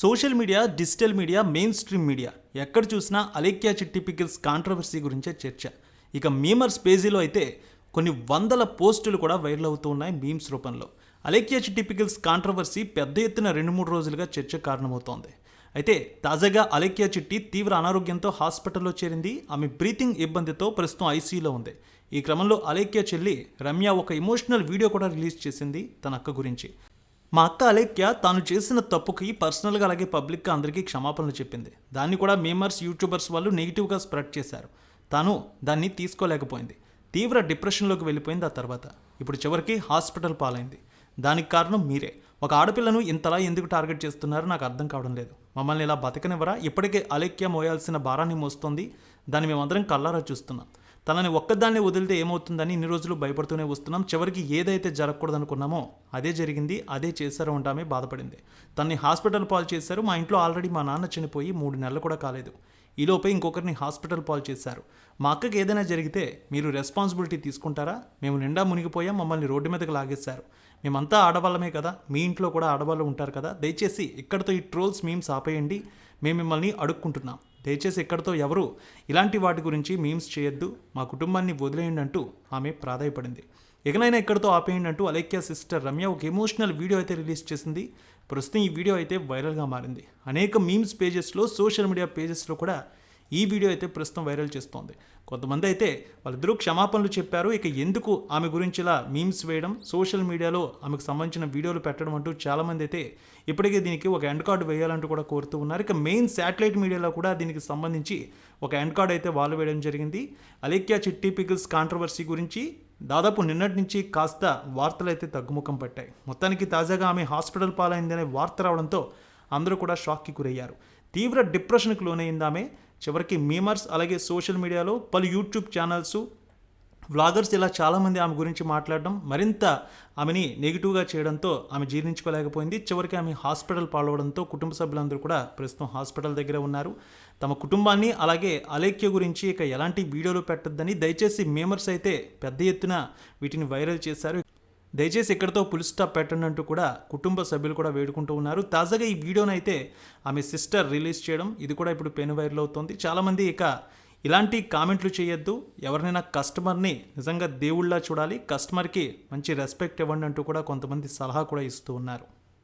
Social media digital media mainstream media. ఎక్కడ చూసినా అలేఖ్యా చిట్టి పికిల్స్ కాంట్రవర్సీ గురించే చర్చ. ఇక మీమర్స్ పేజీలో అయితే కొన్ని వందల పోస్టులు కూడా వైరల్ అవుతూ ఉన్నాయి మీమ్స్ రూపంలో. అలేఖ్యా చిట్టి పికిల్స్ కాంట్రవర్సీ పెద్ద ఎత్తున రెండు మూడు రోజులుగా చర్చ కారణమవుతోంది. అయితే తాజాగా అలేఖ్యా చిట్టి తీవ్ర అనారోగ్యంతో హాస్పిటల్లో చేరింది. ఆమె బ్రీతింగ్ ఇబ్బందితో ప్రస్తుతం ఐసీయూలో ఉంది. ఈ క్రమంలో అలేఖ్యా చెల్లి రమ్య ఒక ఎమోషనల్ వీడియో కూడా రిలీజ్ చేసింది తన అక్క గురించి. మా అక్క అలేఖ్య తాను చేసిన తప్పుకి పర్సనల్గా అలాగే పబ్లిక్గా అందరికీ క్షమాపణలు చెప్పింది. దాన్ని కూడా మేమర్స్ యూట్యూబర్స్ వాళ్ళు నెగిటివ్గా స్ప్రెడ్ చేశారు. తాను దాన్ని తీసుకోలేకపోయింది. తీవ్ర డిప్రెషన్లోకి వెళ్ళిపోయింది ఆ తర్వాత. ఇప్పుడు చివరికి హాస్పిటల్ పాలైంది. దానికి కారణం మీరే. ఒక ఆడపిల్లను ఇంతలా ఎందుకు టార్గెట్ చేస్తున్నారో నాకు అర్థం కావడం లేదు. మమ్మల్ని ఇలా బతకనివ్వరా? ఇప్పటికే అలేఖ్య మోయాల్సిన భారాన్ని మోస్తోంది. దాన్ని మేమందరం కల్లారా చూస్తున్నాం. తనని ఒక్కదాన్ని వదిలితే ఏమవుతుందని ఇన్ని రోజులు భయపడుతూనే వస్తున్నాం. చివరికి ఏదైతే జరగకూడదనుకున్నామో అదే జరిగింది అదే చేశారు అంటామే బాధపడింది. తనని హాస్పిటల్ పాలు చేశారు. మా ఇంట్లో ఆల్రెడీ మా నాన్న చనిపోయి మూడు నెలలు కూడా కాలేదు. ఈలోపే ఇంకొకరిని హాస్పిటల్ పాలు చేశారు. మా అక్కకి ఏదైనా జరిగితే మీరు రెస్పాన్సిబిలిటీ తీసుకుంటారా? మేము నిండా మునిగిపోయాం మమ్మల్ని రోడ్డు మీదకి లాగేశారు. మేమంతా ఆడవాళ్ళమే కదా మీ ఇంట్లో కూడా ఆడవాళ్ళు ఉంటారు కదా. దయచేసి ఇక్కడితో ఈ ట్రోల్స్ మీమ్స్ ఆపేయండి. మేము మిమ్మల్ని అడుక్కుంటున్నాం. దయచేసి ఎక్కడితో ఎవరు? ఇలాంటి వాటి గురించి మీమ్స్ చేయొద్దు. మా కుటుంబాన్ని వదిలేయండి అంటూ ఆమె ప్రాధాయపడింది. ఎగనైనా ఎక్కడితో ఆపేయండి అంటూ అలేఖ్య సిస్టర్ రమ్య ఒక ఎమోషనల్ వీడియో అయితే రిలీజ్ చేసింది. ప్రస్తుతం ఈ వీడియో అయితే వైరల్గా మారింది. అనేక మీమ్స్ పేజెస్లో సోషల్ మీడియా పేజెస్లో కూడా ఈ వీడియో అయితే ప్రస్తుతం వైరల్ చేస్తోంది. కొంతమంది అయితే వాళ్ళిద్దరూ క్షమాపణలు చెప్పారు. ఇక ఎందుకు ఆమె గురించి ఇలా మీమ్స్ వేయడం సోషల్ మీడియాలో ఆమెకు సంబంధించిన వీడియోలు పెట్టడం అంటూ చాలామంది అయితే ఇప్పటికే దీనికి ఒక ఎండ్ కార్డు వేయాలంటూ కూడా కోరుతూ ఉన్నారు. ఇక మెయిన్ శాటిలైట్ మీడియాలో కూడా దీనికి సంబంధించి ఒక ఎండ్ కార్డ్ అయితే వాళ్ళు వేయడం జరిగింది. అలేఖ్యా చిట్టి పికిల్స్ కాంట్రవర్సీ గురించి దాదాపు నిన్నటి నుంచి కాస్త వార్తలు అయితే తగ్గుముఖం పట్టాయి. మొత్తానికి తాజాగా ఆమె హాస్పిటల్ పాలైందనే వార్త రావడంతో అందరూ కూడా షాక్కి గురయ్యారు. తీవ్ర డిప్రెషన్కి లోనైంది ఆమె చివరికి మీమర్స్ అలాగే సోషల్ మీడియాలో పలు యూట్యూబ్ ఛానల్స్ వ్లాగర్స్ ఇలా చాలామంది ఆమె గురించి మాట్లాడడం మరింత ఆమెని నెగిటివ్గా చేయడంతో ఆమె జీర్ణించుకోలేకపోయింది. చివరికి ఆమె హాస్పిటల్ పాల్గొవడంతో కుటుంబ సభ్యులందరూ కూడా ప్రస్తుతం హాస్పిటల్ దగ్గర ఉన్నారు. తమ కుటుంబాన్ని అలాగే అలేఖ్య గురించి ఇక ఎలాంటి వీడియోలు పెట్టొద్దని దయచేసి మేమర్స్ అయితే పెద్ద ఎత్తున వీటిని వైరల్ చేశారు. దయచేసి ఇక్కడితో పులి స్టాప్ పెట్టండి అంటూ కూడా కుటుంబ సభ్యులు కూడా వేడుకుంటూ ఉన్నారు. తాజాగా ఈ వీడియోనైతే అయితే ఆమె సిస్టర్ రిలీజ్ చేయడం ఇది కూడా ఇప్పుడు పెను వైరల్ అవుతోంది. చాలామంది ఇక ఇలాంటి కామెంట్లు చేయొద్దు. ఎవరినైనా కస్టమర్ని నిజంగా దేవుళ్ళ చూడాలి. కస్టమర్కి మంచి రెస్పెక్ట్ ఇవ్వండి అంటూ కూడా కొంతమంది సలహా కూడా ఇస్తూ ఉన్నారు.